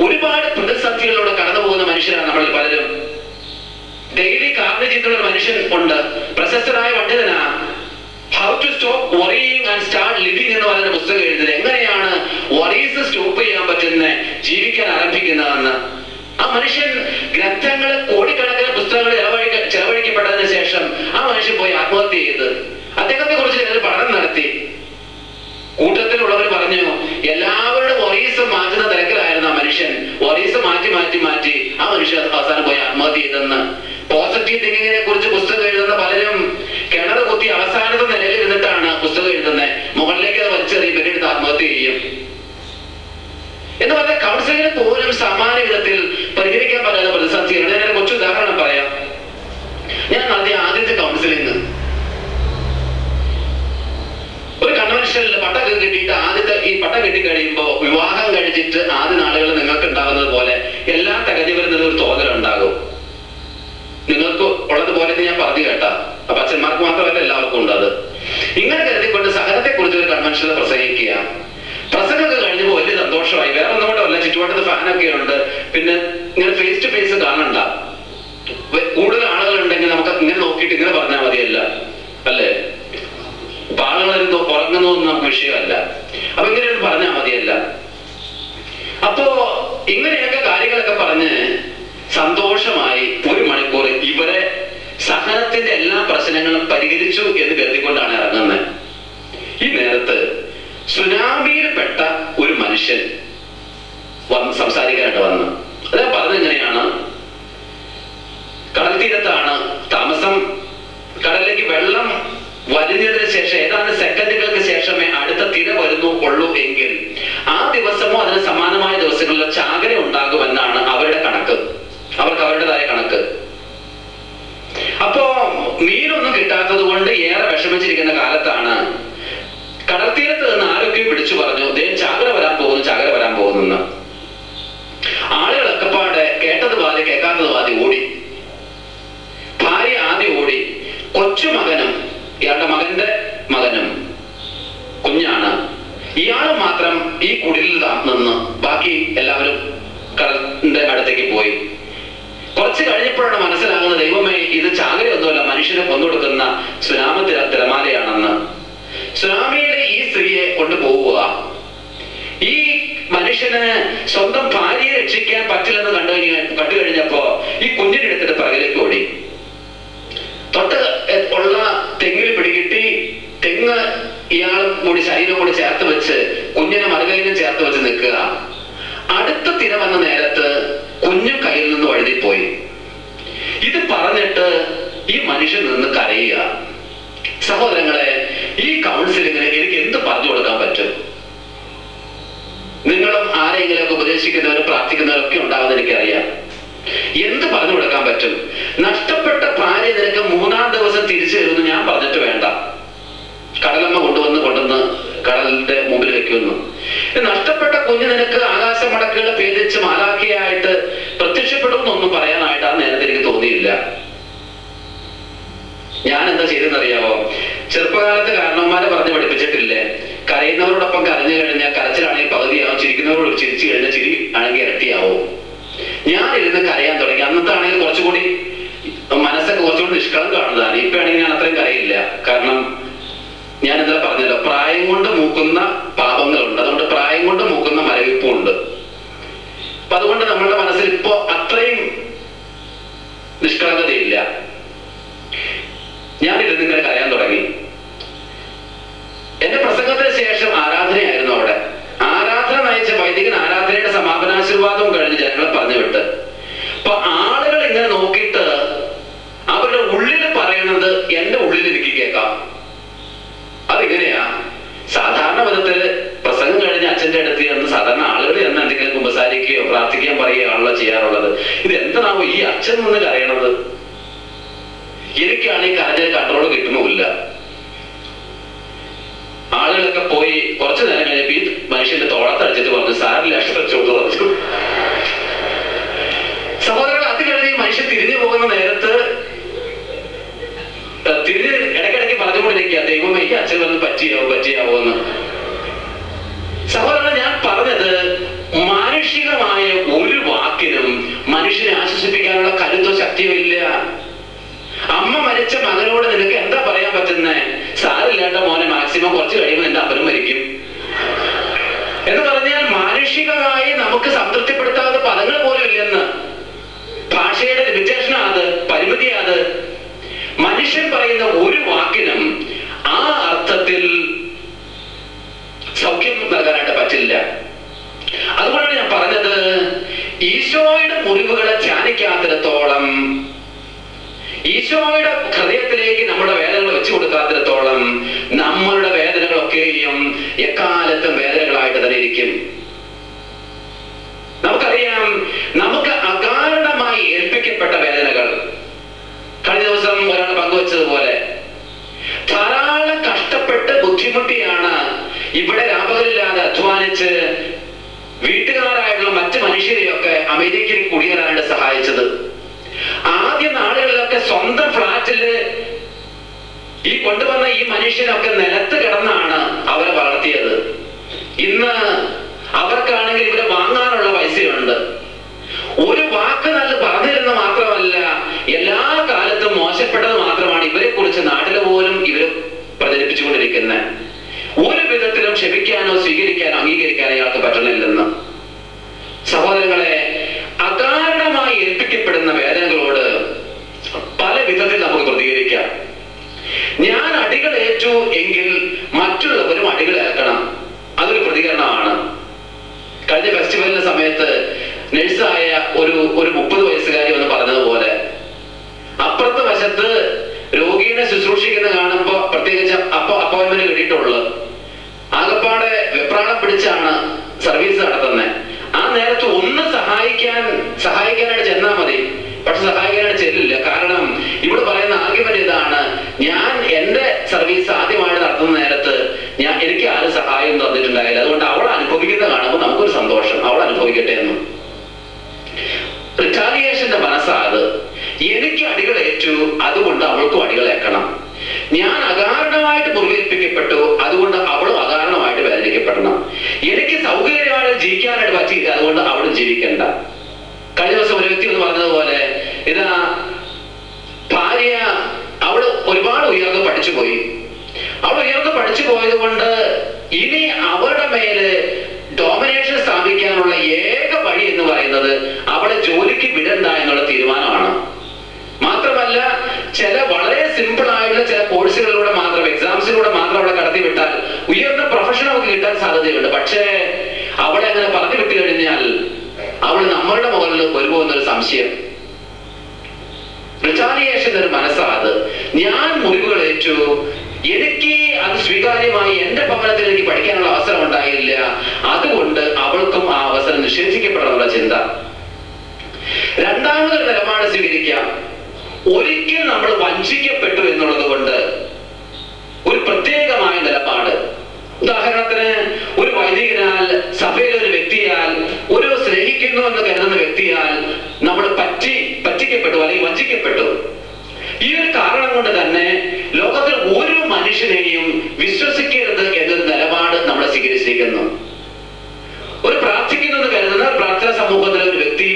ഒരുപാട് പ്രതിസന്ധികളിലൂടെ കടന്നു പോകുന്ന മനുഷ്യരാണ് നമ്മൾ പലരും. ഡെയിലി കാർഡ് ഒരു മനുഷ്യൻ ഉണ്ട്. പ്രശസ്തനായ പണ്ഡിതനാ. How to stop worrying and start living എന്ന് പറയുന്ന പുസ്തകം എഴുതുന്നത് എങ്ങനെയാണ് വറീസ് സ്റ്റോപ്പ് ചെയ്യാൻ പറ്റുന്ന ജീവിക്കാൻ ആരംഭിക്കുന്നതെന്ന്. ആ മനുഷ്യൻ ഗ്രന്ഥങ്ങൾ കോടിക്കണക്കിന് പുസ്തകങ്ങൾ ചെലവഴിക്ക ചെലവഴിക്കപ്പെട്ടതിന് ശേഷം ആ മനുഷ്യൻ പോയി ആത്മഹത്യ ചെയ്ത്. അദ്ദേഹത്തെ കുറിച്ച് പഠനം നടത്തി. കൂട്ടത്തിലുള്ളവർ പറഞ്ഞു എല്ലാവരുടെ ആ മനുഷ്യൻ അവസാനം പോയി ആത്മഹത്യ ചെയ്തെന്ന്. പോസിറ്റീവ് തിങ്കിങ്ങിനെ കുറിച്ച് പുസ്തകം എഴുതുന്ന പലരും കിണർ കുത്തി അവസാനത്തെ നിലയിൽ ഇരുന്നിട്ടാണ് പുസ്തകം എഴുതുന്നത് മുകളിലേക്ക് അത് വലിച്ചെറിയും പിന്നീട് ആത്മഹത്യ ചെയ്യും. എന്ന് പറഞ്ഞാൽ കൗൺസിലിന് പോലും സമാന വിധത്തിൽ പരിഹരിക്കാൻ പറ്റാത്ത പ്രതിസന്ധിയാണ് ഞാൻ കൊച്ചു ഉദാഹരണം പറയാം. ഞാൻ നടത്തിയ ആദ്യത്തെ കൗൺസിലിംഗ് ഒരു കൺവെൻഷനിൽ പട്ടം കിട്ടിയിട്ട് ആദ്യത്തെ ഈ പട്ടം കിട്ടി കഴിയുമ്പോൾ വിവാഹം കഴിച്ചിട്ട് ആദ്യ നാളുകൾ നിങ്ങൾക്ക് ഉണ്ടാകുന്നത് പോലെ എല്ലാ തികഞ്ഞവരും ഒരു തോന്നലുണ്ടാകും നിങ്ങൾക്ക് ഉള്ളതുപോലെ പോലെ ഞാൻ പറഞ്ഞു കേട്ടാ. അപ്പൊ അച്ഛന്മാർക്ക് മാത്രമല്ല എല്ലാവർക്കും ഉണ്ട് അത്. ഇങ്ങനെ കരുതിക്കൊണ്ട് സഹനത്തെ കുറിച്ച് ഒരു കൺവെൻഷനിൽ പ്രസംഗിക്കുക. പ്രസംഗമൊക്കെ കഴിഞ്ഞപ്പോൾ വലിയ സന്തോഷമായി. വേറെ ഒന്നും കൂടെ അല്ല ഫാനൊക്കെ ഉണ്ട്. പിന്നെ ഇങ്ങനെ ഫേസ് ടു ഫേസ് കാണണ്ട. കൂടുതൽ ആളുകൾ ഉണ്ടെങ്കിൽ നമുക്ക് ഇങ്ങനെ നോക്കിയിട്ട് ഇങ്ങനെ പറഞ്ഞാൽ മതിയല്ല. അല്ലേ? ഇപ്പൊ എന്തോ ഉറങ്ങുന്നതൊന്നും നമുക്ക് വിഷയമല്ല. അപ്പൊ ഇങ്ങനെ പറഞ്ഞാൽ മതിയല്ല. അപ്പോ ഇങ്ങനെയൊക്കെ കാര്യങ്ങളൊക്കെ പറഞ്ഞ് സന്തോഷമായി ഒരു മണിക്കൂർ ഇവരെ സഹനത്തിന്റെ എല്ലാ പ്രശ്നങ്ങളും പരിഹരിച്ചു എന്ന് കരുതിക്കൊണ്ടാണ് ഇറങ്ങുന്നത് ഈ നേരത്ത് സുനാമിയിൽപ്പെട്ട ഒരു മനുഷ്യൻ വന്ന് സംസാരിക്കാനായിട്ട് വന്നു. അദ്ദേഹം പറഞ്ഞത് എങ്ങനെയാണ്? കടൽ തീരത്താണ് താമസം കടലിലേക്ക് വെള്ളം വലിഞ്ഞതിന് ശേഷം ഏതാനും സെക്കൻഡുകൾക്ക് ശേഷമേ അടുത്ത തിര വരുന്നു ഉള്ളൂ എങ്കിൽ. ആ ദിവസമോ അതിന് സമാനമായ ദിവസങ്ങളിലോ ചാകര ഉണ്ടാകുമെന്നാണ് അവരുടെ കണക്ക്. അവർക്ക് അവരുടേതായ കണക്ക്. അപ്പോ മീനൊന്നും കിട്ടാത്തത് കൊണ്ട് ഏറെ വിഷമിച്ചിരിക്കുന്ന കാലത്താണ്. കടൽ തീരത്ത് നിന്ന് ആരൊക്കെ വിളിച്ചു പറഞ്ഞു ദേ ചാകര വരാൻ പോകുന്നു ചാകര വരാൻ പോകുന്നു ആളുകളൊക്കെ പാടെ കേട്ടത് വാതി കേൾക്കാത്തത് വാതി ഓടി. ഭാര്യ ആദ്യം ഓടി. കൊച്ചുമകനും ഇയാളുടെ മകന്റെ മകനും കുഞ്ഞാണ്. ഇയാൾ മാത്രം ഈ കുടിലിൽ നിന്ന് ബാക്കി എല്ലാവരും കടലിന്റെ അടുത്തേക്ക് പോയി. കുറച്ച് കഴിഞ്ഞപ്പോഴാണ് മനസ്സിലാകുന്നത് ദൈവമേ ഇത് ചാകരയൊന്നുമല്ല മനുഷ്യനെ കൊന്നുകൊടുക്കുന്ന സുനാമ തിര തിരമാലയാണെന്ന്. സുനാമിയുടെ ഈ സ്ത്രീയെ കൊണ്ടുപോവുക. ഈ മനുഷ്യന് സ്വന്തം ഭാര്യയെ രക്ഷിക്കാൻ പറ്റില്ലെന്ന് കണ്ടു കഴിഞ്ഞ കണ്ടു കഴിഞ്ഞപ്പോ ഈ കുഞ്ഞിനെടുത്തിട്ട് പിറകിലേക്ക് ഓടി. ഇയാളും കൂടി ശരീരം കൂടി ചേർത്ത് വെച്ച് കുഞ്ഞിനെ മറുകയിലും ചേർത്ത് വെച്ച് നിൽക്കുക. അടുത്ത തിര വന്ന നേരത്ത് കുഞ്ഞു കയ്യിൽ നിന്ന് വഴുതിപ്പോയി. ഇത് പറഞ്ഞിട്ട് ഈ മനുഷ്യൻ നിന്ന് കരയുക. സഹോദരങ്ങളെ ഈ കൗൺസിലിങ്ങിന് എനിക്ക് എന്ത് പറഞ്ഞു കൊടുക്കാൻ പറ്റും? നിങ്ങളും ആരെങ്കിലുമൊക്കെ ഉപദേശിക്കുന്നവരും പ്രാർത്ഥിക്കുന്നവരൊക്കെ ഉണ്ടാകുന്ന എനിക്കറിയാം. എന്ത് പറഞ്ഞു കൊടുക്കാൻ പറ്റും? നഷ്ടപ്പെട്ട ഭാര്യ നിനക്ക് മൂന്നാം ദിവസം തിരിച്ചു തരുമെന്ന് ഞാൻ പറഞ്ഞിട്ട് വേണ്ട. കടലമ്മ കൊണ്ടുവന്ന് കൊണ്ടുവന്ന് കടലിന്റെ മുമ്പിൽ വെക്കുന്നു. നഷ്ടപ്പെട്ട കുഞ്ഞു നിനക്ക് ആകാശമടക്കുകളെ ഭേദിച്ച് മാലാഖിയായിട്ട് പ്രത്യക്ഷപ്പെടുമെന്നൊന്നും പറയാനായിട്ട് ആ നേരത്തെ എനിക്ക് തോന്നിയില്ല. ഞാൻ എന്താ ചെയ്തെന്നറിയാവോ ചെറുപ്പകാലത്ത് കാരണവന്മാരെ പറഞ്ഞ് പഠിപ്പിച്ചിട്ടില്ലേ കരയുന്നവരോടൊപ്പം കരഞ്ഞു കഴിഞ്ഞാൽ കരച്ചിലാണെങ്കിൽ പകുതിയാവും ചിരിക്കുന്നവരോട് ചിരിച്ചു കഴിഞ്ഞാൽ ചിരി ആണെങ്കിൽ ഇരട്ടിയാവും. ഞാൻ ഇരുന്ന് കരയാൻ തുടങ്ങി. അന്നത്തെ ആണെങ്കിൽ കുറച്ചുകൂടി മനസ്സൊക്കെ കുറച്ചുകൂടി നിഷ്കളം കാണുന്നതാണ് ഇപ്പൊ ആണെങ്കിൽ ഞാൻ അത്രയും കരയില്ല. കാരണം ഞാൻ ഇന്നലെ പറഞ്ഞല്ലോ പ്രായം കൊണ്ട് മൂക്കുന്ന പാപങ്ങളുണ്ട്. അതുകൊണ്ട് പ്രായം കൊണ്ട് മൂക്കുന്ന മരവിപ്പും ഉണ്ട് അപ്പൊ അതുകൊണ്ട് നമ്മളുടെ മനസ്സിൽ ഇപ്പോ അത്രയും നിഷ്കളങ്കതയില്ല. ഞാൻ ഇരുന്ന് ഇങ്ങനെ കരയാൻ തുടങ്ങി എന്റെ പ്രസംഗത്തിന് ശേഷം ആരാധനയായിരുന്നു അവിടെ ആരാധന നയിച്ച വൈദികൻ ആരാധനയുടെ സമാപനാശീർവാദവും കഴിഞ്ഞ് ജനങ്ങളെ പറഞ്ഞു വിട്ട് അപ്പൊ ആളുകൾ ഇങ്ങനെ നോക്കിയിട്ട് അവരുടെ ഉള്ളിൽ പറയുന്നത് എന്റെ ഉള്ളിൽ എനിക്ക് കേൾക്കാം അതിങ്ങനെയാ സാധാരണ വിധത്തിൽ പ്രസംഗം കഴിഞ്ഞ അച്ഛന്റെ അടുത്ത് ചെന്ന് സാധാരണ ആളുകൾ ചെന്ന് എന്തെങ്കിലും കുമ്പസാരിക്കുകയോ പ്രാർത്ഥിക്കാൻ പറയുകയാണല്ലോ ചെയ്യാറുള്ളത്. ഇത് എന്താണാവോ ഈ അച്ഛൻ നിന്ന് കരയണത്? എനിക്കാണെങ്കിൽ കരഞ്ഞ കൺട്രോൾ കിട്ടുന്നുമില്ല. എനിക്ക് അച്ഛനൊന്ന് പറ്റിയാവോ പറ്റിയാവോ എന്ന്. സഹോദരൻ ഞാൻ പറഞ്ഞത് മാനുഷികമായ ഒരു വാക്കിനും മനുഷ്യനെ ആശ്വസിപ്പിക്കാനുള്ള കരുത്തോ ശക്തിയോ ഇല്ല. അമ്മ മരിച്ച മകനോട് നിനക്ക് എന്താ പറയാൻ പറ്റുന്നേ? സാറില്ലാണ്ട മോനെ മാക്സിമം കുറച്ച് കഴിയുമ്പോൾ എന്റെ അപ്പനും മരിക്കും. എന്ന് പറഞ്ഞാൽ മാനുഷികമായി നമുക്ക് സംതൃപ്തിപ്പെടുത്താവുന്ന പദങ്ങൾ പോലും ഇല്ലെന്ന്. ഭാഷയുടെ വിശേഷണം അത് പരിമിതിയാണ് മനുഷ്യൻ പറയുന്ന ഒരു വാക്കിനും ധ്യാനിക്കാത്തിടത്തോളം ഈശോയുടെ ഹൃദയത്തിലേക്ക് നമ്മുടെ വേദനകൾ വെച്ചു കൊടുക്കാത്തിടത്തോളം നമ്മളുടെ വേദനകളൊക്കെയും എക്കാലത്തും വേദനകളായിട്ട് തന്നെ ഇരിക്കും. നമുക്കറിയാം നമുക്ക് അകാരണമായി ഏൽപ്പിക്കപ്പെട്ട വേദനകൾ. കഴിഞ്ഞ ദിവസം ഒരാൾ പങ്കുവച്ചതുപോലെ ധാരാളം കഷ്ടപ്പെട്ട് ബുദ്ധിമുട്ടിയാണ് ഇവിടെ രാപകലില്ലാതെ അധ്വാനിച്ച് വീട്ടുകാരായിട്ടുള്ള മറ്റ് മനുഷ്യരെയൊക്കെ അമേരിക്കയിൽ കുടിയേറാനായിട്ട് സഹായിച്ചത്. ആദ്യ നാളുകളിലൊക്കെ സ്വന്തം ഫ്ലാറ്റിൽ ഈ കൊണ്ടുവന്ന ഈ മനുഷ്യനൊക്കെ നിലത്ത് കിടന്നാണ് അവരെ വളർത്തിയത്. ഇന്ന് അവർക്കാണെങ്കിൽ ഇവരെ വാങ്ങാനുള്ള പൈസയുണ്ട്. ഒരു വാക്ക് നല്ല പറഞ്ഞിരുന്ന മാത്രമല്ല എല്ലാ കാലത്തും മോശപ്പെട്ടത് മാത്രമാണ് ഇവരെ കുറിച്ച് നാട്ടിൽ പോലും ഇവർ പ്രചരിപ്പിച്ചുകൊണ്ടിരിക്കുന്നത് ക്ഷമിക്കാനോ സ്വീകരിക്കാനോ അംഗീകരിക്കാനോ അയാൾക്ക് പറ്റണില്ലെന്ന് സഹോദരങ്ങളെ അകാരണമായി ഏൽപ്പിക്കപ്പെടുന്ന വേദനകളോട് പല വിധത്തിൽ നമുക്ക് പ്രതികരിക്കാം. ഞാൻ അടികൾ ഏറ്റു എങ്കിൽ മറ്റുള്ളവരും അടികൾ ഏൽക്കണം. അതൊരു പ്രതികരണമാണ്. കഴിഞ്ഞ ഫെസ്റ്റിവലിന്റെ സമയത്ത് നഴ്സായ ഒരു ഒരു മുപ്പത് വയസ്സുകാരി വന്ന് പറഞ്ഞതുപോലെ അപ്പുറത്തെ വശത്ത് രോഗിയെ ശുശ്രൂഷിക്കുന്ന കാണുമ്പോ പ്രത്യേകിച്ച് അപ്പൊ അപ്പോയിന്റ്മെന്റ് കിട്ടിയിട്ടുള്ളത് ആകപ്പാടെ വെപ്രാളം പിടിച്ചാണ് സർവീസ് നടത്തുന്നത് ആ നേരത്ത് ഒന്ന് സഹായിക്കാൻ സഹായിക്കാനായിട്ട് ചെന്നാൽ മതി. പക്ഷെ സഹായിക്കാനായിട്ട് ചെല്ലില്ല. കാരണം ഇവിടെ പറയുന്ന ആർഗ്യുമെന്റ് ഇതാണ് ഞാൻ എന്റെ സർവീസ് ആദ്യമായിട്ട് നടത്തുന്ന നേരത്ത് ഞാൻ എനിക്ക് ആരും സഹായം തന്നിട്ടുണ്ടായില്ല. അതുകൊണ്ട് അവൾ അനുഭവിക്കുന്ന കാണുമ്പോൾ നമുക്കൊരു സന്തോഷം. അവൾ അനുഭവിക്കട്ടെ എന്ന്. റിറ്റാലിയേഷന്റെ മനസ്സാത് എനിക്ക് അടികളേറ്റു അതുകൊണ്ട് അവൾക്കും അടികളേക്കണം. ഞാൻ അകാരണമായിട്ട് മുറിവേൽപ്പിക്കപ്പെട്ടു. അതുകൊണ്ട് അവളും അകാരണമായിട്ട് വേദനിക്കപ്പെടണം. എനിക്ക് സൗകര്യമാണ് ജീവിക്കാനായിട്ട് പറ്റിയില്ല. അതുകൊണ്ട് അവളും ജീവിക്കണ്ട. കഴിഞ്ഞ ദിവസം ഒരു വ്യക്തി ഒന്ന് പറഞ്ഞതുപോലെ ഇതാ ഭാര്യ അവൾ ഒരുപാട് ഉയർന്ന് പഠിച്ചു പോയി. അവൾ ഉയർന്ന് പഠിച്ചു പോയത് കൊണ്ട് ഇനി അവരുടെ മേൽ ഡോമിനേഷൻ സ്ഥാപിക്കാനുള്ള ഏക വഴി എന്ന് പറയുന്നത് അവളെ ജോലിക്ക് വിടണ്ട എന്നുള്ള തീരുമാനമാണ് മാത്രമല്ല ചില വളരെ സിമ്പിൾ ആയിട്ടുള്ള ചില കോഴ്സുകളിലൂടെ മാത്രം എക്സാംസിലൂടെ കടത്തി വിട്ടാൽ ഉയർന്ന പ്രൊഫഷൻ നമുക്ക് കിട്ടാൻ സാധ്യതയുണ്ട്. പക്ഷേ അവളെ അങ്ങനെ പറഞ്ഞു വിട്ടു കഴിഞ്ഞാൽ അവൾ നമ്മളുടെ മുകളിൽ വരുമോ എന്നൊരു സംശയം. റിറ്റാലിയേഷൻ ഒരു ഞാൻ മുറിവുകൾ ഏറ്റു. എനിക്ക് അത് സ്വീകാര്യമായി എന്റെ ഭവനത്തിൽ എനിക്ക് പഠിക്കാനുള്ള അവസരം ഉണ്ടായില്ല. അതുകൊണ്ട് അവൾക്കും ആ അവസരം നിഷേധിക്കപ്പെടാനുള്ള ചിന്ത. രണ്ടാമതൊരു നിലപാട് സ്വീകരിക്കാം. ഒരിക്കൽ നമ്മൾ വഞ്ചിക്കപ്പെട്ടു എന്നുള്ളത് കൊണ്ട് ഒരു പ്രത്യേകമായ നിലപാട്. ഉദാഹരണത്തിന് ഒരു വൈദികനാൽ സഭയിലെ ഒരു വ്യക്തിയാൽ ഒരു സ്നേഹിക്കുന്നു എന്ന് കരുതുന്ന വ്യക്തിയാൽ നമ്മൾ പറ്റി പറ്റിക്കപ്പെട്ടു അല്ലെങ്കിൽ വഞ്ചിക്കപ്പെട്ടു. ഈ ഒരു കാരണം കൊണ്ട് തന്നെ ലോകത്തിൽ ഒരു മനുഷ്യനെയും വിശ്വസിക്കരുത് എന്നൊരു നിലപാട് നമ്മൾ സ്വീകരിച്ചിരിക്കുന്നു ഒരു പ്രാർത്ഥിക്കുന്നു എന്ന് കരുതുന്ന ഒരു പ്രാർത്ഥന സമൂഹത്തിലെ ഒരു വ്യക്തി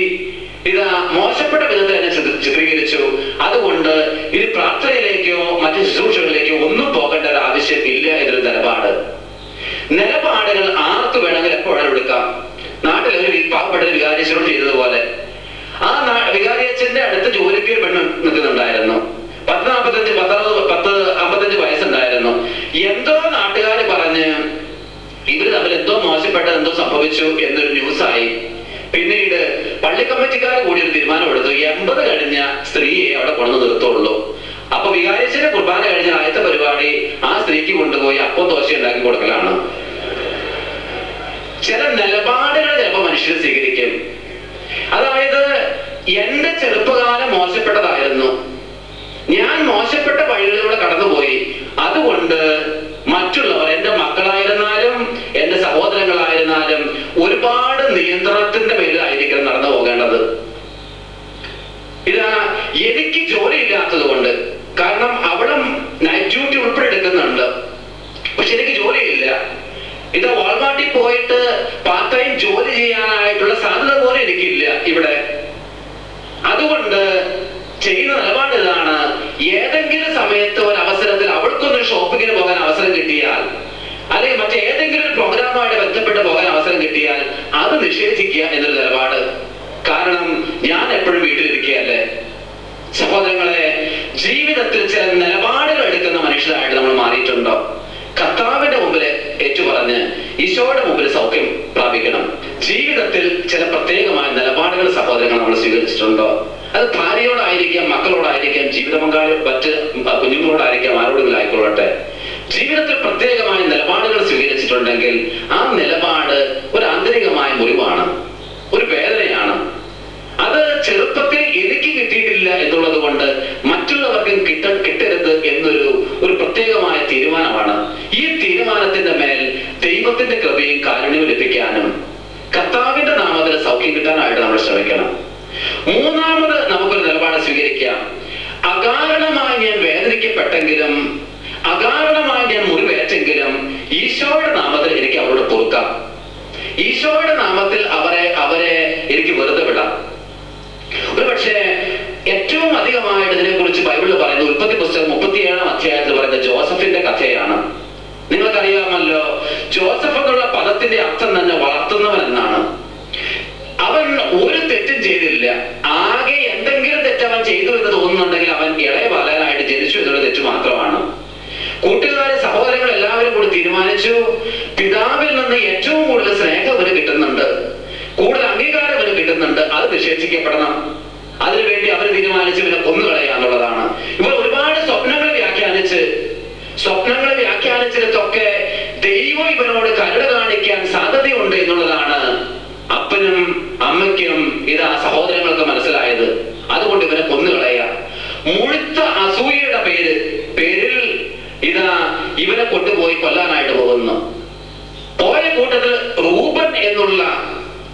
ഇത് മോശപ്പെട്ട വിധത്തിൽ ചിത്ര- ചിത്രീകരിച്ചു. അതുകൊണ്ട് ഇത് പ്രാർത്ഥനയിലേക്കോ മറ്റ് ശുശ്രൂഷകളിലേക്കോ ഒന്നും പോകേണ്ട ഒരു ആവശ്യം ഇല്ല എന്നൊരു നിലപാട്. നിലപാടുകൾ ആർക്ക് വേണമെങ്കിൽ എപ്പോഴും എടുക്കാം നാട്ടിൽ ഒരു പാവപ്പെട്ട ഒരു വികാരിച്ചനോട് ചെയ്തതുപോലെ. ആ വികാരിയച്ഛന്റെ അടുത്ത് ജോലിക്ക് പെണ്ണ് നിൽക്കുന്നുണ്ടായിരുന്നു. പത്ത് നാൽപ്പത്തഞ്ച് പത്തറുപത് പത്ത് അമ്പത്തഞ്ച് വയസ്സുണ്ടായിരുന്നു. എന്തോ നാട്ടുകാർ പറഞ്ഞ് ഇവർ തമ്മിൽ എന്തോ മോശപ്പെട്ടത് എന്തോ സംഭവിച്ചു എന്നൊരു ന്യൂസായി പിന്നീട് പള്ളി കമ്മിറ്റിക്കാർ കൂടി ഒരു തീരുമാനം എടുത്തു എൺപത് കഴിഞ്ഞ സ്ത്രീയെ അവിടെ കൊണ്ടു നിർത്തുള്ളൂ. അപ്പൊ വികാരിച്ചിന്റെ കുർബാന കഴിഞ്ഞ ആദ്യത്തെ പരിപാടി ആ സ്ത്രീക്ക് കൊണ്ടുപോയി അപ്പം ദോശ ഉണ്ടാക്കി കൊടുക്കലാണ്. ചില നിലപാടുകൾ ചിലപ്പോൾ മനുഷ്യർ സ്വീകരിക്കും. അതായത് എന്റെ ചെറുപ്പകാലം മോശപ്പെട്ടതായിരുന്നു. ഞാൻ മോശപ്പെട്ട വഴികളിലൂടെ കടന്നുപോയി. അതുകൊണ്ട് മറ്റുള്ളവർ എന്റെ മക്കളായിരുന്നാലും നിയന്ത്രണത്തിന്റെ മേലായിരിക്കണം നടന്നു പോകേണ്ടത്. ഇതാ എനിക്ക് ജോലി ഇല്ലാത്തത് കൊണ്ട് കാരണം അവിടെ നൈറ്റ് ഡ്യൂട്ടി ഉൾപ്പെടെ എടുക്കുന്നുണ്ട് പക്ഷെ എനിക്ക് ജോലിയില്ല. ഇതാ വാൾമാട്ടിൽ പോയിട്ട് പാർട്ട് ടൈം ജോലി ചെയ്യാനായിട്ടുള്ള സാധ്യത പോലെ എനിക്കില്ല ഇവിടെ. അതുകൊണ്ട് ചെയ്യുന്ന നിലപാട് ഇതാണ്. ഏതെങ്കിലും സമയത്ത് ഒരു അവസരത്തിൽ അവൾക്കൊന്ന് ഷോപ്പിങ്ങിന് പോകാൻ അവസരം കിട്ടിയാൽ അല്ലെങ്കിൽ മറ്റേതെങ്കിലും ഒരു പ്രോഗ്രാമുമായിട്ട് ബന്ധപ്പെട്ട് പോകാൻ അവസരം കിട്ടിയാൽ അത് നിഷേധിക്കുക എന്നൊരു നിലപാട്. കാരണം ഞാൻ എപ്പോഴും വീട്ടിലിരിക്കുകയല്ലേ? സഹോദരങ്ങളെ ജീവിതത്തിൽ ചില നിലപാടുകൾ എടുക്കുന്ന മനുഷ്യരായിട്ട് നമ്മൾ മാറിയിട്ടുണ്ടോ? കർത്താവിന്റെ മുമ്പിൽ ഏറ്റുപറഞ്ഞ് ഈശോയുടെ മുമ്പിൽ സൗഖ്യം പ്രാപിക്കണം. ജീവിതത്തിൽ ചില പ്രത്യേകമായ നിലപാടുകൾ സഹോദരങ്ങൾ നമ്മൾ സ്വീകരിച്ചിട്ടുണ്ടോ? അത് ഭാര്യയോടായിരിക്കാം മക്കളോടായിരിക്കാം ജീവിത പങ്കാളി മറ്റ് കുഞ്ഞുങ്ങളോടായിരിക്കാം ആരോടെങ്കിലും ആയിക്കൊള്ളട്ടെ. ജീവിതത്തിൽ പ്രത്യേകമായ നിലപാടുകൾ സ്വീകരിച്ചിട്ടുണ്ടെങ്കിൽ ആ നിലപാട് ഒരു ആന്തരികമായ മുറിവാണ് ഒരു വേദനയാണ്. അത് ചെറുപ്പത്തിൽ എനിക്ക് കിട്ടിയിട്ടില്ല എന്നുള്ളത് കൊണ്ട് മറ്റുള്ളവർക്കും കിട്ട കിട്ടരുത് എന്നൊരു ഒരു പ്രത്യേകമായ തീരുമാനമാണ്. ഈ തീരുമാനത്തിന്റെ മേൽ ദൈവത്തിന്റെ കൃപയും കാരുണ്യവും ലഭിക്കാനും കർത്താവിന്റെ നാമത്തിൽ സൗഖ്യം കിട്ടാനായിട്ട് നമ്മൾ ശ്രമിക്കണം. മൂന്നാമത് നമുക്കൊരു നിലപാട് സ്വീകരിക്കാം. അകാരണമായി ഞാൻ വേദനിക്കപ്പെട്ടെങ്കിലും അകാരണമായി ഈശോയുടെ നാമത്തിൽ എനിക്ക് അവരോട് പൊറുക്കാം. ഈശോയുടെ നാമത്തിൽ അവരെ അവരെ എനിക്ക് വെറുതെ വിടാം. ഒരു പക്ഷേ ഏറ്റവും അധികമായിട്ട് ഇതിനെ കുറിച്ച് ബൈബിളിൽ പറയുന്നത് ഉൽപ്പത്തി പുസ്തകം മുപ്പത്തിയേഴാം അധ്യായത്തിൽ പറയുന്ന ജോസഫിന്റെ കഥയാണ്. നിങ്ങൾക്കറിയാമല്ലോ ജോസഫ് എന്നുള്ള പദത്തിന്റെ അർത്ഥം തന്നെ വളർത്തുന്നവൻ എന്നാണ്. അവൻ ഒരു തെറ്റും ചെയ്തില്ല. ആകെ എന്തെങ്കിലും തെറ്റ് അവൻ ചെയ്തു എന്ന് തോന്നുന്നുണ്ടെങ്കിൽ അവൻ ഇളയ ബാലനായിട്ട് ജനിച്ചു എന്നുള്ള തെറ്റ് മാത്രമാണ്. കൂട്ടുകാരെ കൂടി തീരുമാനിച്ചു. പിതാവിൽ നിന്ന് ഏറ്റവും കൂടുതൽ സ്നേഹം അവന് കിട്ടുന്നുണ്ട്. കൂടുതൽ അംഗീകാരം അവന് കിട്ടുന്നുണ്ട്. അത് നിഷേധിക്കപ്പെടണം. അതിനുവേണ്ടി അവർ തീരുമാനിച്ച് ഇവനെ കൊന്നുകളയാന്നുള്ളതാണ് ഇവർ ഒരുപാട് സ്വപ്നങ്ങൾ വ്യാഖ്യാനിച്ച് സ്വപ്നങ്ങൾ വ്യാഖ്യാനിച്ചിടത്തൊക്കെ ദൈവം ഇവനോട് കരുണ കാണിക്കാൻ സാധ്യതയുണ്ട് എന്നുള്ളതാണ് അപ്പനും അമ്മയ്ക്കും ഇത് ആ സഹോദരങ്ങൾക്ക് മനസ്സിലായത്. അതുകൊണ്ട് ഇവനെ കൊന്നുകളയുക മുഴുത്ത അസൂയയുടെ പേര് പേരിൽ ഇതാ ഇവനെ കൊണ്ടുപോയി കൊല്ലാനായിട്ട് പോകുന്നു. പോയ കൂട്ടത്തിൽ റൂബൻ എന്നുള്ള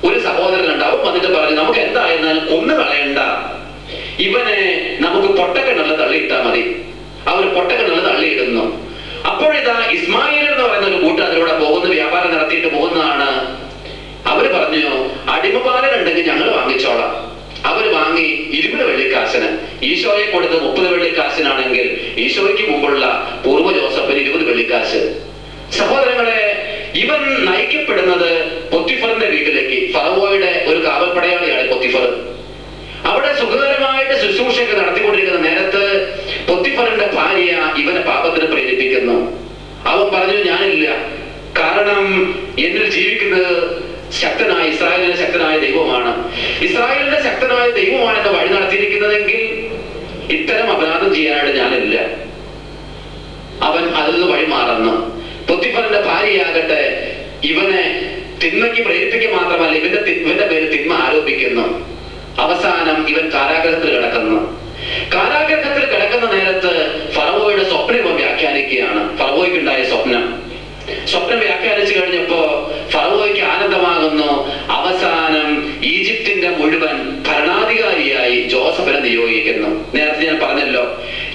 ഒരു സഹോദരൻ ഉണ്ടാവും എന്നിട്ട് പറഞ്ഞു നമുക്ക് എന്തായിരുന്നാലും കൊന്നു കളയണ്ട. ഇവനെ നമുക്ക് പൊട്ടക്കിണറിൽ തള്ളിയിട്ടാ മതി. അവർ പൊട്ടക്കിണറിൽ തള്ളിയിടുന്നു. അപ്പോഴിതാ ഇസ്മായിൽ എന്ന് പറയുന്ന ഒരു കൂട്ടം അതിലൂടെ പോകുന്ന വ്യാപാരം നടത്തിയിട്ട് പോകുന്നതാണ്. അവർ പറഞ്ഞു അടിമപാലനുണ്ടെങ്കിൽ ഞങ്ങൾ വാങ്ങിച്ചോളാം. അവർ വാങ്ങി ഇരുപത് വെള്ളിക്കാശിന്. ഈശോയെ കൊടുത്ത് മുപ്പത് വെള്ളിക്കാശിനാണെങ്കിൽ ഈശോയ്ക്ക് മുമ്പുള്ള പൂർവ ജോസഫിന് ഇരുപത് വെള്ളിക്കാശ്. സഹോദരങ്ങളെ ഇവൻ നയിക്കപ്പെടുന്നത് പൊത്തിഫറിന്റെ വീട്ടിലേക്ക്. ഫറവോയുടെ ഒരു കാവൽപ്പടയാളിയാണ് പൊത്തിഫർ. അവിടെ സുഖകരമായിട്ട് ശുശ്രൂഷയൊക്കെ നടത്തിക്കൊണ്ടിരിക്കുന്ന നേരത്ത് പൊത്തിഫറിന്റെ ഭാര്യ ഇവനെ പാപത്തിന് പ്രേരിപ്പിക്കുന്നു. അവൻ പറഞ്ഞു ഞാനില്ല. കാരണം എന്നിൽ ജീവിക്കുന്നത് ശക്തനായ ഇസ്രായേലിന് ശക്തനായ ദൈവമാണ്. ഇസ്രായേലിന്റെ ശക്തനായ ദൈവമാണ് എന്നെ വഴി നടത്തിയിരിക്കുന്നതെങ്കിൽ ഇത്തരം അപരാധം ചെയ്യാനായിട്ട് ഞാനില്ല. അവൻ അതിൽ നിന്ന് വഴി മാറുന്നു. പൊത്തിഫറിന്റെ ഭാര്യയാകട്ടെ ഇവനെ തിന്മയ്ക്ക് പ്രേരിപ്പിക്കുക മാത്രമല്ല ഇവന്റെ ഇവന്റെ പേര് തിന്മ ആരോപിക്കുന്നു. അവസാനം ഇവൻ കാരാഗ്രഹത്തിൽ കിടക്കുന്നു. കാരാഗ്രഹത്തിൽ കിടക്കുന്ന നേരത്ത് ഫറവോയുടെ സ്വപ്നം ഇവൻ വ്യാഖ്യാനിക്കുകയാണ്. ഫറവോയ്ക്കുണ്ടായ സ്വപ്നം സ്വപ്നം വ്യാഖ്യാനിച്ചു കഴിഞ്ഞപ്പോ ഫറവോയ്ക്ക് ആനന്ദമാകുന്നു. അവസാനം ഈജിപ്തിന്റെ മുഴുവൻ ഭരണാധികാരിയായി ജോസഫിനെ നിയോഗിക്കുന്നു. നേരത്തെ ഞാൻ പറഞ്ഞല്ലോ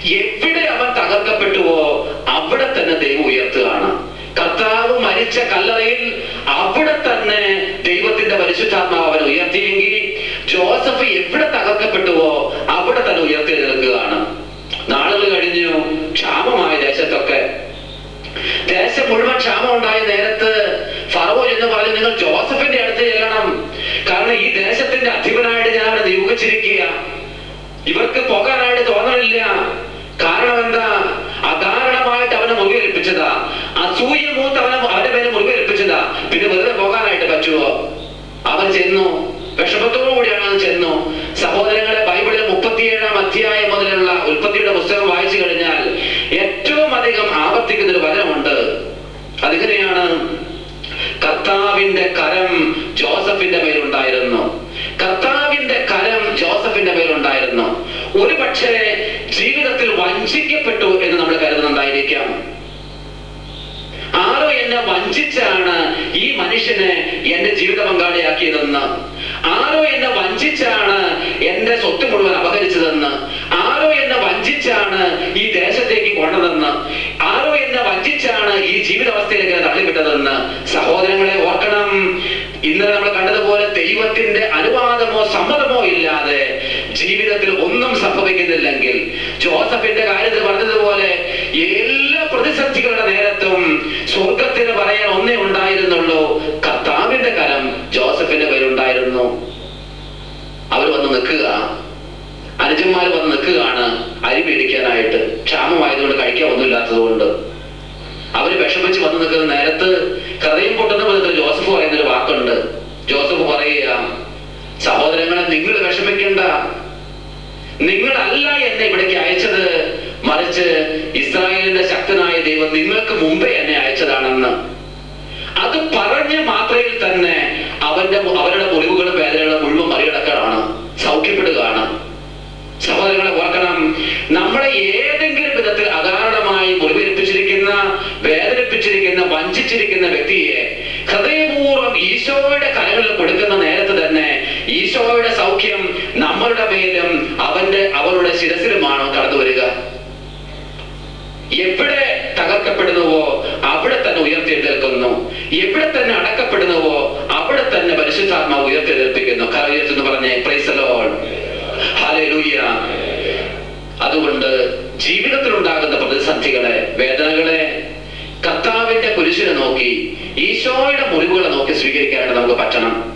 എവിടെ അവൻ തകർക്കപ്പെട്ടുവോ അവിടെ തന്നെ ദൈവം ഉയർത്തുകയാണ്. കർത്താവ് മരിച്ച കല്ലറയിൽ അവിടെ തന്നെ ദൈവത്തിന്റെ പരിശുദ്ധാത്മാവ് അവൻ ഉയർത്തിയെങ്കിൽ ജോസഫ് എവിടെ തകർക്കപ്പെട്ടുവോ അവിടെ തന്നെ ഉയർത്തി നിൽക്കുകയാണ് നാളുകൾ കഴിഞ്ഞു ക്ഷാമമായ ദേശത്തൊക്കെ ദേശം മുഴുവൻ ക്ഷാമം ഉണ്ടായ നേരത്ത് ഫറവോ എന്ന് പറഞ്ഞ് നിങ്ങൾ ജോസഫിന്റെ അടുത്ത് ചെല്ലണം. കാരണം ഈ ദേശത്തിന്റെ അധിപനായിട്ട് ഞാൻ അവിടെ നിയോഗിച്ചിരിക്കുക ഇവർക്ക് പോകാനായിട്ട് തോന്നണില്ല കാരണം എന്താ? അകാരണമായിട്ട് അവനെ മുറിവേൽപ്പിച്ചതാ. അസൂയ മൂത്ത് അവനെ അവന്റെ പേര് മുറിവേൽപ്പിച്ചതാ. പിന്നെ വെറുതെ പോകാനായിട്ട് പറ്റുമോ അവൻ ചെന്നു. വിഷമത്തോടു കൂടിയാണ് അവൻ ചെന്നു. സഹോദരങ്ങളെ ബൈബിളിൽ മുപ്പത്തിയേഴാം അധ്യായം മുതലുള്ള ഉൽപ്പത്തിയുടെ പുസ്തകം വായിച്ചു കഴിഞ്ഞാൽ ഏറ്റവും അധികം ആവർത്തിക്കുന്ന ഒരു വഞ്ചിച്ചാണ് ഈ മനുഷ്യനെ എന്റെ ജീവിത പങ്കാളിയാക്കിയതെന്ന്. ആരോ എന്നെ വഞ്ചിച്ചാണ് എന്റെ സ്വത്ത് മുഴുവൻ അപഹരിച്ചതെന്ന്. ആരോ എന്നെ വഞ്ചിച്ചാണ് ഈ ദേശത്തേക്ക് കൊണ്ടതെന്ന്. ആരോ എന്നെ വഞ്ചിച്ചാണ് ഈ ജീവിതാവസ്ഥയിലേക്ക് തള്ളിവിട്ടതെന്ന്. സഹോദരങ്ങളെ ഓർക്കണം. ഇന്നലെ നമ്മൾ കണ്ടതുപോലെ ദൈവത്തിന്റെ അനുവാദമോ സമ്മതമോ ഇല്ലാതെ ജീവിതത്തിൽ ഒന്നും സംഭവിക്കുന്നില്ലെങ്കിൽ ജോസഫിന്റെ കാര്യത്തിൽ പറഞ്ഞതുപോലെ എല്ലാ പ്രതിസന്ധികളുടെ നേരത്തും സ്വർഗത്തിന് പറയാൻ ഒന്നേ ഉണ്ടായിരുന്നുള്ളൂ. കർത്താവിന്റെ കരം അവന്റെ അവളുടെ ശിരസിലുമാണോ കടന്നു വരിക? എവിടെ തകർക്കപ്പെടുന്നുവോ അവിടെ തന്നെ ഉയർത്തെഴുന്നേൽക്കുന്നു. എവിടെ തന്നെ അടക്കപ്പെടുന്നുവോ അവിടെ തന്നെ പരിശുദ്ധാത്മാവ് ഉയർത്തെഴുന്നേൽപ്പിക്കുന്നു. കരയുയർത്തെന്ന് പറഞ്ഞേ പ്രൈസലോൾ അതുകൊണ്ട് ജീവിതത്തിൽ ഉണ്ടാകുന്ന പ്രതിസന്ധികളെ വേദനകളെ കർത്താവിന്റെ കുരിശിനെ നോക്കി ഈശോയുടെ മുറിവുകളെ നോക്കി സ്വീകരിക്കാനായിട്ട് നമുക്ക് പറ്റണം.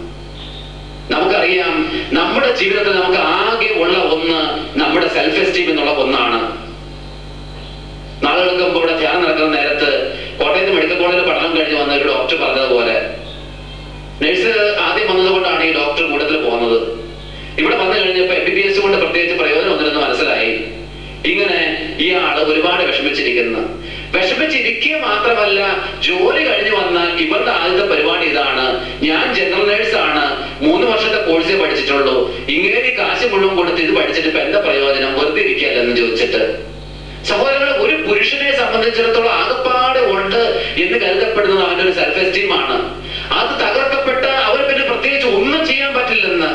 നമുക്കറിയാം നമ്മുടെ ജീവിതത്തിൽ നമുക്ക് ആകെ ഉള്ള ഒന്ന് നമ്മുടെ സെൽഫ് എസ്റ്റീം എന്നുള്ള ഒന്നാണ്. നാളുകൾക്ക് മുമ്പ് ഇവിടെ ധ്യാനം നടക്കുന്ന നേരത്ത് കോട്ടയത്ത് മെഡിക്കൽ കോളേജിൽ പഠനം കഴിഞ്ഞ് വന്ന ഒരു ഡോക്ടർ പറഞ്ഞതുപോലെ നഴ്സ് ആദ്യം വന്നതുകൊണ്ടാണ് ഈ ഡോക്ടർ കൂടുതൽ പോകുന്നത്. ഇവിടെ വന്നു കഴിഞ്ഞപ്പോൾ എം ബി ബി എസ് കൊണ്ട് പ്രത്യേകിച്ച് പ്രയോജനം ഒന്നില്ലെന്ന് മനസ്സിലായി. ഇങ്ങനെ ഈ ആൾ ഒരുപാട് വിഷമിച്ചിരിക്കുന്നു. വിഷമിച്ചിരിക്കുക മാത്രമല്ല ജോലി കഴിഞ്ഞു വന്നാൽ ഇവരുടെ ആദ്യത്തെ പരിപാടി ഇതാണ്. ഞാൻ ജനറൽ നേഴ്സ് ആണ്. മൂന്ന് വർഷത്തെ കോഴ്സ് പഠിച്ചിട്ടുള്ളൂ. ഇങ്ങനെ കാശ് മുഴുവൻ കൊടുത്ത് ഇത് പഠിച്ചിട്ട് ഇപ്പൊ എന്താ പ്രയോജനം? വെറുതെ ഇരിക്കുകയല്ലെന്ന് ചോദിച്ചിട്ട്. സഹോദരങ്ങൾ ഒരു പുരുഷനെ സംബന്ധിച്ചിടത്തോളം ആകപ്പാടെ ഉണ്ട് എന്ന് കരുതപ്പെടുന്നത് അവന്റെ ഒരു സെൽഫ് എസ്റ്റീം ആണ്. അത് തകർക്കപ്പെട്ട അവർ പിന്നെ പ്രത്യേകിച്ച് ഒന്നും ചെയ്യാൻ പറ്റില്ലെന്ന്.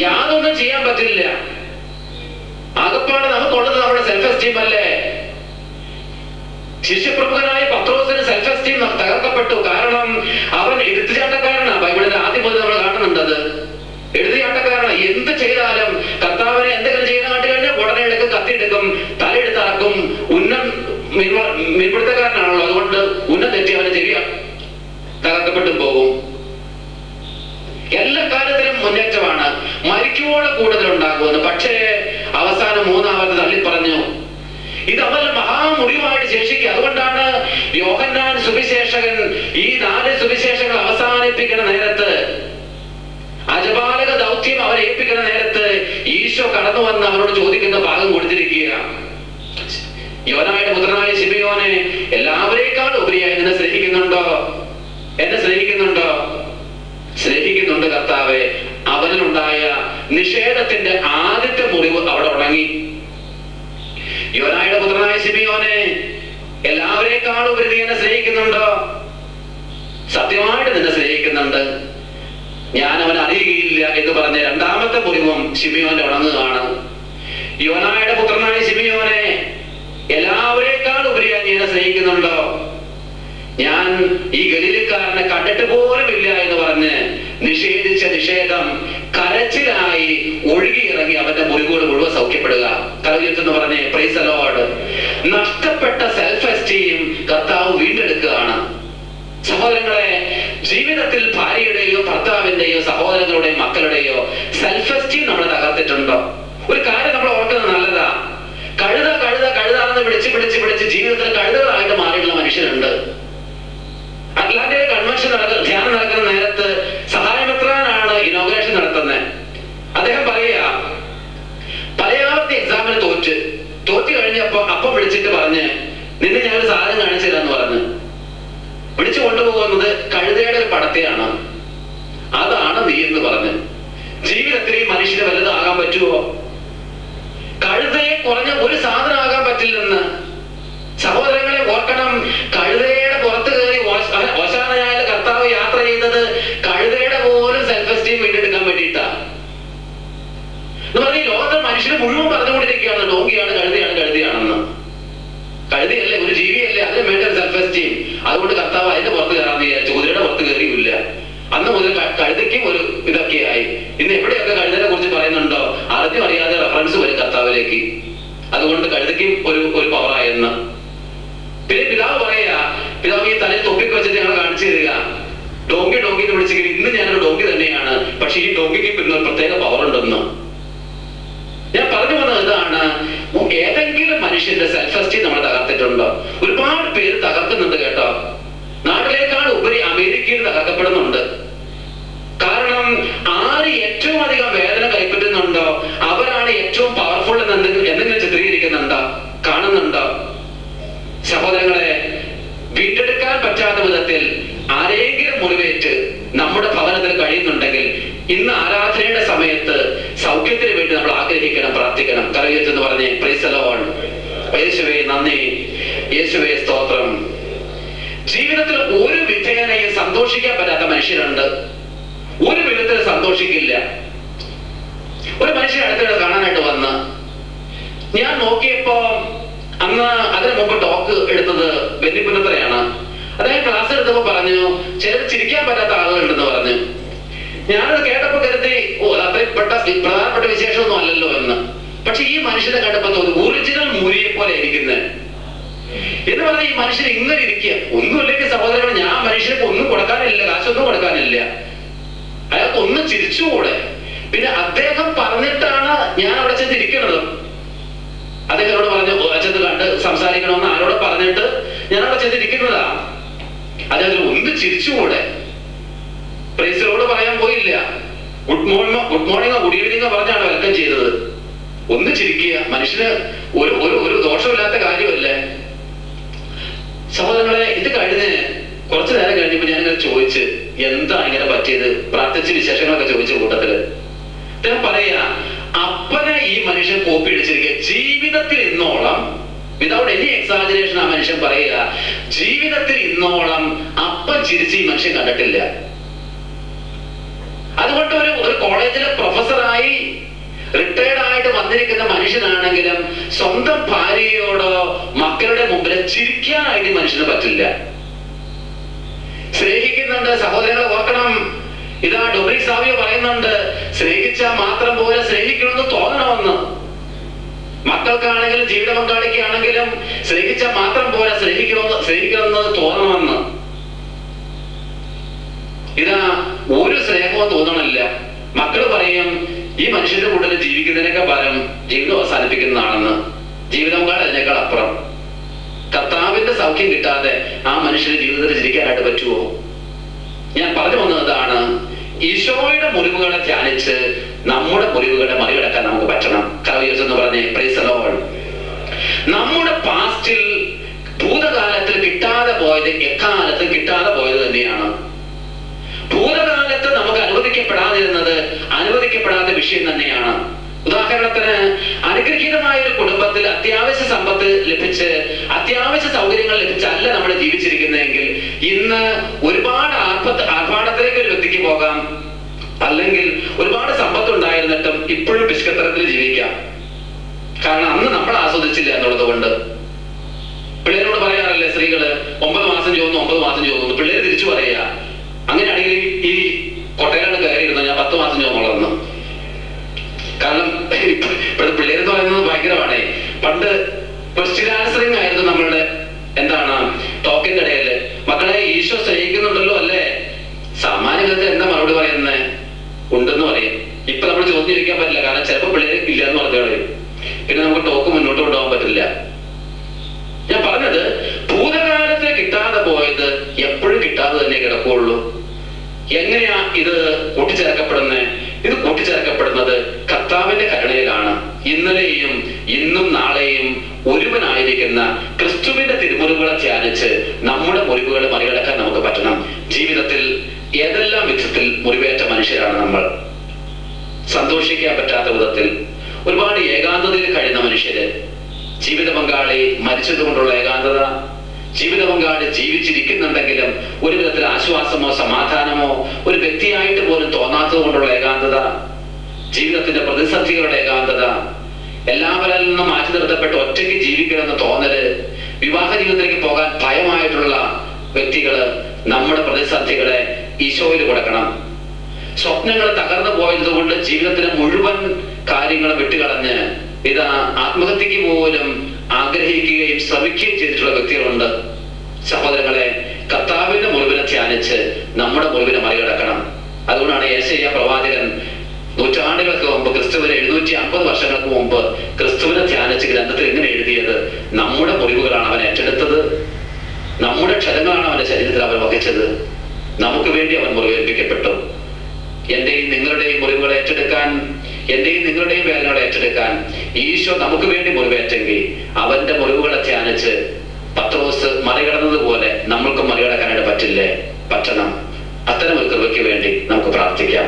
യാതൊന്നും ചെയ്യാൻ പറ്റില്ല. ആകപ്പാടെ നമുക്കുള്ളത് നമ്മുടെ സെൽഫ് എസ്റ്റീം അല്ലേ? ശിഷ്യപ്രമുഖനായ പത്രോസിന് സെൽഫ് എസ്റ്റീം തകർക്കപ്പെട്ടു. കാരണം അവൻ എടുത്തുചാട്ടക്കാരനാണ് ബൈബിളിന്റെ ആദ്യം മുതൽ നമ്മൾ കാണുന്നുണ്ടത്. എടുത്തുചാട്ടക്കാരനാണ് എന്ത് ചെയ്താലും കർത്താവിനെ എന്തെങ്കിലും ചെയ്യുന്ന കാട്ടി കഴിഞ്ഞാൽ ഉടനെ എടുക്കും കത്തിയെടുക്കും തലയെടുത്തറക്കും ഉന്നം മീൻപിടുത്തക്കാരനാണല്ലോ അതുകൊണ്ട് ഉന്നം തെറ്റി അവന് ചെവി തകർക്കപ്പെട്ടും പോകും. എല്ലാ കാര്യത്തിലും മുന്നേറ്റമാണ്. മരിക്കുവോളം കൂടുതൽ ഉണ്ടാകുമെന്ന് പക്ഷേ അവസാനം മൂന്നാമത് തള്ളി പറഞ്ഞു ഇത് അവരുടെ മഹാമുറിവായിട്ട് ശേഷിക്കുക അതുകൊണ്ടാണ് യോഹന്നാൻ സുവിശേഷകൻ ഈ നാല് സുവിശേഷങ്ങൾ അവസാനിപ്പിക്കുന്ന നേരത്ത് അജപാലക ദൗത്യം അവരെ ഏൽപ്പിക്കുന്ന നേരത്ത് ഈശോ കടന്നു വന്ന് അവരോട് ചോദിക്കുന്ന ഭാഗം കൊടുത്തിരിക്കുക യോനായുടെ പുത്രനായ ശിബിയോനെ എല്ലാവരേക്കാൾ ഉപരിയായി നിന്നെ സ്നേഹിക്കുന്നുണ്ടോ? എന്നെ സ്നേഹിക്കുന്നുണ്ടോ? സ്നേഹിക്കുന്നുണ്ട് കർത്താവെ. അവനിലുണ്ടായ നിഷേധത്തിന്റെ ആദ്യത്തെ മുറിവ് അവിടെ ഉണങ്ങി. യോനായുടെ പുത്രനായ സിമിയോനെ എല്ലാവരെക്കാളും ഉപരി നീ എന്നെ സ്നേഹിക്കുന്നുണ്ടോ? സത്യമായിട്ട് നിന്നെ സ്നേഹിക്കുന്നുണ്ട്. ഞാൻ അവൻ അറിയുകയില്ല എന്ന് പറഞ്ഞ രണ്ടാമത്തെ മുറിവും ശിമിയോന്റെ ഉണങ്ങുകയാണ്. യോനായുടെ പുത്രനായ ശിമിയോനെ എല്ലാവരെക്കാളും ഉപരിയായി നീ എന്നെ സ്നേഹിക്കുന്നുണ്ടോ? ഞാൻ ഈ ഗലീലക്കാരനെ കണ്ടിട്ട് പോലുമില്ല എന്ന് പറഞ്ഞ് നിഷേധിച്ച നിഷേധം കരച്ചിലായി ഒഴുകിയിറങ്ങി അവന്റെ മുറിവുകൾ മുഴുവൻ സൗഖ്യപ്പെടുക. കലയുത്തെന്ന് പറഞ്ഞേ പ്രൈസ് അലോഡ് നഷ്ടപ്പെട്ട സെൽഫ് എസ്റ്റീം കർത്താവ് വീണ്ടെടുക്കുകയാണ്. സഹോദരങ്ങളെ ജീവിതത്തിൽ ഭാര്യയുടെയോ ഭർത്താവിന്റെയോ സഹോദരങ്ങളുടെയോ മക്കളുടെയോ സെൽഫ് എസ്റ്റീം നമ്മൾ തകർത്തിട്ടുണ്ടോ. ഒരു കാര്യം നമ്മൾ ഓർക്കുന്നത് നല്ലതാ. കഴുത കഴുത കഴുതാന്ന് വിളിച്ച് വിളിച്ച് വിളിച്ച് ജീവിതത്തിൽ കഴുതകളായിട്ട് മാറിയിട്ടുള്ള മനുഷ്യരുണ്ട്. അറ്റ്ലാന്റിക് കൺവെൻഷൻ നടക്കുന്ന ധ്യാനം നടക്കുന്ന നേരത്ത് അദ്ദേഹം പറയുക പലയാളത്തെ എക്സാമിന് തോറ്റ് തോറ്റ് കഴിഞ്ഞപ്പോ അപ്പം വിളിച്ചിട്ട് പറഞ്ഞ് നിന്നെ ഞാൻ ഒരു സാധനം കാണിച്ചു തരാന്ന് പറഞ്ഞു. വിളിച്ചു കൊണ്ടുപോകുന്നത് കഴുതയുടെ ഒരു പടത്തെയാണ്. അതാണ് നീ എന്ന് പറഞ്ഞു. ജീവിതത്തിൽ മനുഷ്യന് വലുതാകാൻ പറ്റുമോ കഴുതയെ കുറഞ്ഞ ഒരു സാധനം ആകാൻ പറ്റില്ലെന്ന് സഹോദരങ്ങളെ ഓർക്കണം കഴുതയുടെ പുറത്ത് കയറി ഓശാനയായ കർത്താവ് യാത്ര ചെയ്തത് കഴുതയുടെ പോലും സെൽഫ് എസ്റ്റീം വീണ്ടെടുക്കാൻ വേണ്ടിയിട്ടാ എന്ന് പറഞ്ഞ ഈ ലോകത്തെ മനുഷ്യന് മുഴുവൻ പറഞ്ഞുകൊണ്ടിരിക്കുകയാണ് ഡോങ്കിയാണ് കഴുതയാണ് കഴുതയാണെന്ന് കഴുതയല്ലേ ഒരു ജീവിയല്ലേ അതിന് വേണ്ട ഒരു സെൽഫ് എസ്റ്റീം അതുകൊണ്ട് കർത്താവ് അതിന്റെ പുറത്ത് കയറാന്ന് വിചാരിച്ചു കുതിരയുടെ പുറത്ത് കയറിയില്ല ക- കഴുതയ്ക്കും ഒരു ഇതൊക്കെയായി ഇന്ന് എവിടെയൊക്കെ കഴുതനെ കുറിച്ച് പറയുന്നുണ്ടോ? അറിഞ്ഞും അറിയാതെ റെഫറൻസ് വരും കർത്താവിലേക്ക്. അതുകൊണ്ട് കഴുതയ്ക്കും ഒരു ഒരു പവറായെന്ന് പിന്നെ പിതാവ് പറയാ പിതാവ് ഈ തലയിൽ തൊപ്പിക്ക് വെച്ചിട്ട് ഞങ്ങൾ കാണിച്ചു തരിക. ഡോങ്കി ഡോങ്കി എന്ന് വിളിച്ചെങ്കിൽ ഇന്ന് ഞാനൊരു ഡോങ്കി തന്നെയാണ്. പക്ഷെ ഈ ഡോങ്കിക്ക് പിന്നെ ഒരു പ്രത്യേക പവർ ഉണ്ടെന്ന് ഞാൻ പറഞ്ഞു വന്നത് ഇതാണ് ഏതെങ്കിലും മനുഷ്യന്റെ സെൽഫ് എസ്റ്റീം നമ്മൾ തകർത്തിട്ടുണ്ടോ ഒരുപാട് പേര് തകർക്കുന്നുണ്ട് കേട്ടോ നാട്ടിലേക്കാൾ ഉപരി അമേരിക്കയിൽ തകർക്കപ്പെടുന്നുണ്ട് കാരണം ആര് ഏറ്റവും അധികം ആരാധനയുടെ സമയത്ത് സൗഖ്യത്തിന് വേണ്ടി നമ്മൾ ആഗ്രഹിക്കണം പ്രാർത്ഥിക്കണം കരയുത്തെന്ന് പറഞ്ഞേ പ്രൈസലോൺ യേശുവേ നന്ദി യേശുവേ സ്തോത്രം ജീവിതത്തിൽ ഒരു വിധേനയും സന്തോഷിക്കാൻ പറ്റാത്ത മനുഷ്യരുണ്ട് ഒരു വിധത്തിൽ സന്തോഷിക്കില്ല. ഒരു മനുഷ്യൻ അടുത്തിടെ കാണാനായിട്ട് വന്ന് ഞാൻ നോക്കിയപ്പോ അന്ന് അതിനു മുമ്പ് ടോക്ക് എടുത്തത് ബെന്നിപ്പുലത്തറയാണ് അദ്ദേഹം ക്ലാസ് എടുത്തപ്പോ പറഞ്ഞു ചിലർ ചിരിക്കാൻ പറ്റാത്ത ആളുകളുണ്ടെന്ന് പറഞ്ഞു. ഞാനത് കേട്ടപ്പോ കരുതി ഓ അത് അത്രയും പെട്ട പ്രധാനപ്പെട്ട വിശേഷമൊന്നും അല്ലല്ലോ എന്ന്. പക്ഷെ ഈ മനുഷ്യനെ കണ്ടപ്പോ തോന്നി ഒറിജിനൽ മൂരിയെ പോലെ ഇരിക്കുന്നത് എന്ന് പറഞ്ഞാൽ ഈ മനുഷ്യൻ ഇങ്ങനെ ഇരിക്കുക. ഒന്നുമില്ലെങ്കിൽ സഹോദരങ്ങൾ ഞാൻ മനുഷ്യർക്ക് ഒന്നും കൊടുക്കാനില്ല കാശൊന്നും കൊടുക്കാനില്ല. അയാൾക്ക് ഒന്ന് ചിരിച്ചുകൂടെ. പിന്നെ അദ്ദേഹം പറഞ്ഞിട്ടാണ് ഞാൻ അവിടെ ചെന്ന് ഇരിക്കുന്നത് അദ്ദേഹത്തോട് പറഞ്ഞു "ഓ, ചെന്ന് കണ്ട് സംസാരിക്കണമെന്ന് ആരോട് പറഞ്ഞിട്ട് ഞാൻ അവിടെ ചെന്നിരിക്കുന്നതാ. അദ്ദേഹത്തിന് ഒന്ന് ചിരിച്ചുകൂടെ. പ്രേസിലോട് പറയാൻ പോയില്ല. Good morning good morning good evening പറഞ്ഞാണ് വെൽക്കം ചെയ്തത്. ഒന്ന് ചിരിക്കുക. മനുഷ്യന് ഒരു ഒരു ഒരു ദോഷമില്ലാത്ത കാര്യമല്ലേ? സഹോദരങ്ങളെ ഇത് കഴിഞ്ഞ് കുറച്ചു നേരം കഴിഞ്ഞപ്പോ ഞാനിങ്ങനെ ചോദിച്ച് എന്താ ഇങ്ങനെ പറ്റിയത്? പ്രാർത്ഥിച്ച് വിശേഷങ്ങളൊക്കെ ചോദിച്ച കൂട്ടത്തിൽ. ഞാൻ പറയാ അപ്പനെ ഈ മനുഷ്യൻ കോപ്പി അടിച്ചിരിക്കുക ജീവിതത്തിൽ ഇന്നോളം വിതൗട്ട് എനി എക്സാജറേഷൻ ആ മനുഷ്യൻ പറയുക ജീവിതത്തിൽ ഇന്നോളം അപ്പൻ ചിരിച്ച് ഈ മനുഷ്യൻ കണ്ടിട്ടില്ല. അതുകൊണ്ട് ഒരു ഒരു കോളേജിലെ പ്രൊഫസറായി റിട്ടയർഡ് ആയിട്ട് വന്നിരിക്കുന്ന മനുഷ്യനാണെങ്കിലും സ്വന്തം ഭാര്യയോടോ മക്കളുടെ മുമ്പിൽ ചിരിക്കാനായിട്ട് മനുഷ്യന് പറ്റില്ല. സ്നേഹിക്കുന്നുണ്ട് സഹോദരങ്ങളെ ഓർക്കണം. ഇതാ ഡൊബ്രി സാവിയ പറയുന്നുണ്ട് സ്നേഹിച്ചാൽ മാത്രം പോലെ സ്നേഹിക്കണമെന്ന് തോന്നണമെന്ന്. മക്കൾക്കാണെങ്കിലും ജീവിത പങ്കാളിക്കാണെങ്കിലും സ്നേഹിച്ചാൽ മാത്രം പോലെ സ്നേഹിക്കണമെന്ന് സ്നേഹിക്കണമെന്ന് തോന്നണമെന്ന്. ഇതാ ഒരു സ്നേഹവും തോന്നണില്ല. മക്കൾ പറയും ഈ മനുഷ്യന്റെ കൂട്ടത്തിൽ ജീവിക്കുന്നതിനൊക്കെ പരം ജീവിതം അവസാനിപ്പിക്കുന്നതാണെന്ന്. ജീവിതം കാട് അതിനേക്കാൾ അപ്പുറം. കർത്താവിന്റെ സൗഖ്യം കിട്ടാതെ ആ മനുഷ്യന് ജീവിതത്തിൽ ജീവിക്കാനായിട്ട് പറ്റുമോ? ഞാൻ പറഞ്ഞു വന്നതാണ് ഈശോയുടെ മുറിവുകളെ ധ്യാനിച്ച് നമ്മുടെ മുറിവുകളെ മറികടക്കാൻ നമുക്ക് പറ്റണം. കറവിയസ് എന്ന് പറഞ്ഞേ പ്രൈസലോൾ നമ്മുടെ പാസ്റ്റിൽ ഭൂതകാലത്തിൽ കിട്ടാതെ പോയത് എക്കാലത്തും കിട്ടാതെ പോയത് തന്നെയാണ്. ഭൂതകാലത്ത് നമുക്ക് അനുവദിക്കപ്പെടാതിരുന്നത് അനുവദിക്കപ്പെടാത്ത വിഷയം തന്നെയാണ്. ഉദാഹരണത്തിന് അനുഗ്രഹീതമായ ഒരു കുടുംബത്തിൽ അത്യാവശ്യ സമ്പത്ത് ലഭിച്ച് അത്യാവശ്യ സൗകര്യങ്ങൾ ലഭിച്ചല്ല നമ്മൾ ജീവിച്ചിരിക്കുന്നതെങ്കിൽ ഇന്ന് ഒരുപാട് ആർഭ ആർഭാടത്തിലേക്ക് ഒരു വ്യക്തിക്ക് പോകാം. അല്ലെങ്കിൽ ഒരുപാട് സമ്പത്ത് ഉണ്ടായിരുന്നിട്ടും ഇപ്പോഴും പിഷ്കത്തരത്തിൽ ജീവിക്കാം. കാരണം അന്ന് നമ്മൾ ആസ്വദിച്ചില്ല എന്നുള്ളത് കൊണ്ട് പിള്ളേരോട് പറയാറില്ലേ സ്ത്രീകൾ ഒമ്പത് മാസം ചോദിക്കുന്നു ഒമ്പത് മാസം ചോദിക്കുന്നു പിള്ളേര് തിരിച്ചു പറയുക അങ്ങനെയാണെങ്കിൽ ഈ കൊട്ടയിലാണ് കയറിയിരുന്നത് ഞാൻ പത്ത് മാസം ചോദിന്നുള്ളതെന്ന് കാരണം ഇപ്പ- ഇപ്പോഴത്തെ പിള്ളേരെന്ന് പറയുന്നത് ഭയങ്കരമാണ് പണ്ട് ക്വസ്റ്റ്യൻ ആൻസറിങ് ആയിരുന്നു നമ്മളുടെ എന്താണ് ടോക്കിന്റെ ഇടയിൽ മക്കളെ ഈശോ സ്നേഹിക്കുന്നുണ്ടല്ലോ അല്ലേ സാമാന്യഗതി എന്താ മറുപടി പറയുന്നത് ഉണ്ടെന്ന് പറയും ഇപ്പൊ നമ്മൾ ചോദ്യം ചോദിക്കാൻ പറ്റില്ല കാരണം ചിലപ്പോൾ പിള്ളേർ ഇല്ല എന്ന് പറഞ്ഞു കളയും പിന്നെ നമുക്ക് ടോക്ക് മുന്നോട്ട് കൊണ്ടുപോകാൻ പറ്റില്ല ഞാൻ പറഞ്ഞത് ഭൂതകാലത്തെ കിട്ടാതെ പോയത് എപ്പോഴും കിട്ടാതെ തന്നെ കിടക്കുള്ളൂ എങ്ങനെയാ ഇത് കൂട്ടിച്ചേർക്കപ്പെടുന്നത് ഇത് കൂട്ടിച്ചേർക്കപ്പെടുന്നത് കർത്താവിന്റെ കരുണയിലാണ് ഇന്നലെയും ഇന്നും നാളെയും ഒരുവനായിരിക്കുന്ന ക്രിസ്തുവിന്റെ തിരുമുറിവുകളെ ധ്യാനിച്ച് നമ്മുടെ മുറിവുകളെ മറികടക്കാൻ നമുക്ക് പറ്റണം. ജീവിതത്തിൽ ഏതെല്ലാം വിധത്തിൽ മുറിവേറ്റ മനുഷ്യരാണ് നമ്മൾ? സന്തോഷിക്കാൻ പറ്റാത്ത വിധത്തിൽ ഒരുപാട് ഏകാന്തതയിൽ കഴിയുന്ന മനുഷ്യര് ജീവിത പങ്കാളി മരിച്ചതുകൊണ്ടുള്ള ഏകാന്തത ജീവിത പങ്കാളി ജീവിച്ചിരിക്കുന്നുണ്ടെങ്കിലും ഒരു വിധത്തിൽ ആശ്വാസമോ സമാധാനമോ ഒരു വ്യക്തിയായിട്ട് പോലും തോന്നാത്തത് കൊണ്ടുള്ള ഏകാന്തത ജീവിതത്തിന്റെ പ്രതിസന്ധികളുടെ ഏകാന്തത എല്ലാവരിൽ നിന്നും മാറ്റി നിർത്തപ്പെട്ട് ഒറ്റയ്ക്ക് ജീവിക്കണമെന്ന് തോന്നൽ വിവാഹ ജീവിതത്തിലേക്ക് പോകാൻ ഭയമായിട്ടുള്ള വ്യക്തികൾ നമ്മുടെ പ്രതിസന്ധികളെ ഈശോയിൽ കൊടുക്കണം. സ്വപ്നങ്ങൾ തകർന്നു പോയത് കൊണ്ട് ജീവിതത്തിലെ മുഴുവൻ കാര്യങ്ങളും വിട്ടുകളഞ്ഞ് ഇതാ ആത്മഹത്യക്ക് പോലും ആഗ്രഹിക്കുകയും ശ്രമിക്കുകയും ചെയ്തിട്ടുള്ള വ്യക്തികളുണ്ട്. സഹോദരങ്ങളെ കർത്താവിന്റെ മുറിവിനെ ധ്യാനിച്ച് നമ്മുടെ മുറിവിനെ മറികടക്കണം. അതുകൊണ്ടാണ് യേശയ്യ പ്രവാചകൻ നൂറ്റാണ്ടുകൾക്ക് മുമ്പ് ക്രിസ്തുവിന് എഴുന്നൂറ്റി അമ്പത് വർഷങ്ങൾക്ക് മുമ്പ് ക്രിസ്തുവിനെ ധ്യാനിച്ച് ഗ്രന്ഥത്തിൽ എങ്ങനെ എഴുതിയത്? നമ്മുടെ മുറിവുകളാണ് അവൻ ഏറ്റെടുത്തത്. നമ്മുടെ ക്ഷതങ്ങളാണ് അവന്റെ ശരീരത്തിൽ അവൻ വഹിച്ചത്. നമുക്ക് വേണ്ടി അവൻ മുറിവേൽപ്പിക്കപ്പെട്ടു. എന്റെയും നിങ്ങളുടെയും മുറിവുകൾ ഏറ്റെടുക്കാൻ എന്റെയും നിങ്ങളുടെയും വേദനകൾ ഏറ്റെടുക്കാൻ ഈശോ നമുക്ക് വേണ്ടി മുറിവേറ്റെങ്കിൽ അവന്റെ മുറിവുകളെ ധ്യാനിച്ച് പത്രോസ് മറികടന്നതുപോലെ നമ്മൾക്ക് മറികടക്കാനായിട്ട് പറ്റില്ലേ? പറ്റണം. അത്തരം ഒരു കൃപയ്ക്ക് വേണ്ടി നമുക്ക് പ്രാർത്ഥിക്കാം.